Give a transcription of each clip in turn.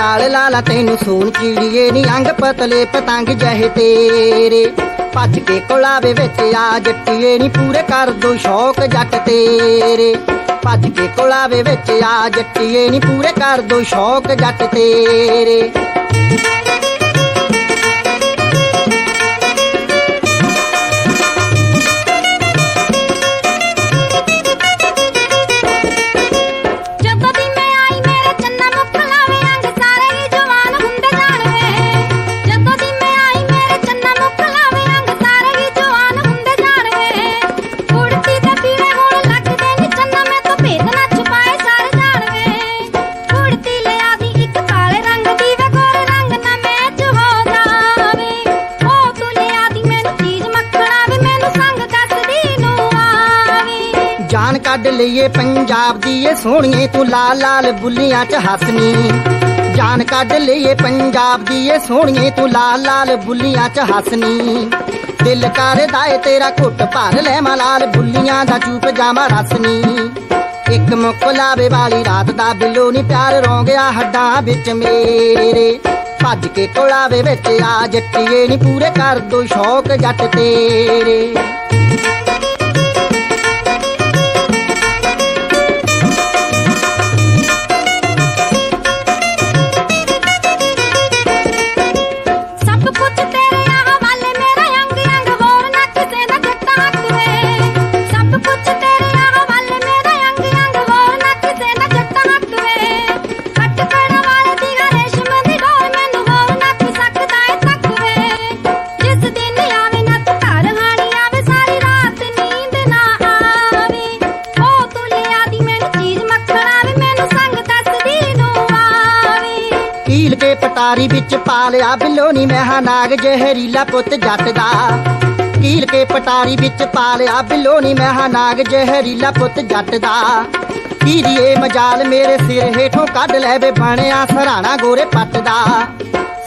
ਲਾ ਤੈਨੂੰ ਸੋਨ ਚਿੜੀਏ ਨੀ ਅੰਗ ਪਤਲੇ ਪਤੰਗ ਜਹੇ ਤੇਰੇ। ਭੱਜ ਕੇ ਕੋਲਾਵੇ ਵਿੱਚ ਆ ਜੱਟੀਏ ਨੀ ਪੂਰੇ ਕਰ ਦੋ ਸ਼ੌਕ ਜੱਟ ਤੇਰੇ। ਭੱਜ ਕੇ ਕੋਲਾਵੇ ਵਿੱਚ ਆ ਜੱਟੀਏ ਨੀ ਪੂਰੇ ਕਰ ਦੋ ਸ਼ੌਕ ਜੱਟ ਤੇਰੇ। ਜਾਨ ਕੱਢ ਲਈਏ ਪੰਜਾਬ ਦੀ ਏ ਸੋਹਣੀਏ ਤੂੰ ਲਾਲ ਲਾਲ ਬੁੱਲੀਆਂ ਚ ਹੱਸਨੀ ਜਾਨ ਕੱਢ ਲਈਏ ਪੰਜਾਬ ਦੀ ਏ ਸੋਹਣੀਏ ਤੂੰ ਲਾਲ ਲਾਲ ਬੁੱਲੀਆਂ ਚ ਹੱਸਨੀ ਦਿਲ ਕਰਦਾ ਏ ਤੇਰਾ ਘੁੱਟ ਭਰ ਲੈ ਮਾ ਬੁੱਲੀਆਂ ਦਾ ਚੂਪ ਜਾਮਾ ਰਸਨੀ ਇੱਕ ਮੁੱਕ ਲਾਵੇ ਵਾਲੀ ਰਾਤ ਦਾ ਬਿੱਲੋ ਨੀ ਪਿਆਰ ਰੋਂਗਿਆ ਹੱਡਾਂ ਵਿੱਚ ਮੇਰੇ। ਭੱਜ ਕੇ ਕੋਲਾਵੇ ਵਿੱਚ ਆ ਜੱਟੀਏ ਨੀ ਪੂਰੇ ਕਰ ਦੋ ਸ਼ੌਕ ਜੱਟ ਤੇਰੇ। ਆਵੇ ਕੇ ਪਟਾਰੀ ਵਿੱਚ ਪਾ ਲਿਆ। ਬਿੱਲੋ ਨੀ ਮਹਾ ਨਾਗ, ਜ਼ਹਿਰੀਲਾ ਪੁੱਤ ਜੱਟ ਦਾ। ਕੀਲ ਕੇ ਪਟਾਰੀ ਵਿੱਚ ਪਾ ਲਿਆ। ਬਿੱਲੋ ਨੀ ਮਹਾ ਨਾਗ, ਜ਼ਹਿਰੀਲਾ ਪੁੱਤ ਜੱਟ ਦਾ। ਕੀਰੀਏ ਮਜਾਲ ਮੇਰੇ ਸਿਰ ਹੇਠੋਂ ਕੱਢ ਲੈ ਵੇ ਬਣਿਆ ਸਰਾਣਾ ਗੋਰੇ ਪੱਟ ਦਾ।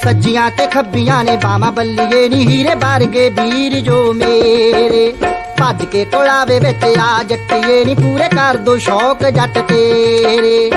ਸੱਜੀਆਂ ਤੇ ਖੱਬੀਆਂ ਨੇ ਬਾਵਾਂ ਬੱਲੀਏ ਨੀ ਹੀਰੇ ਵਰਗੇ ਵੀਰ ਜੋ ਮੇਰੇ। ਭੱਜ ਕੇ ਕੋਲਾਵੇ ਵਿੱਚ ਆ ਜੱਟੀਏ ਨੀ, ਪੂਰੇ ਕਰ ਦੋ ਸ਼ੌਕ ਜੱਟ ਤੇਰੇ।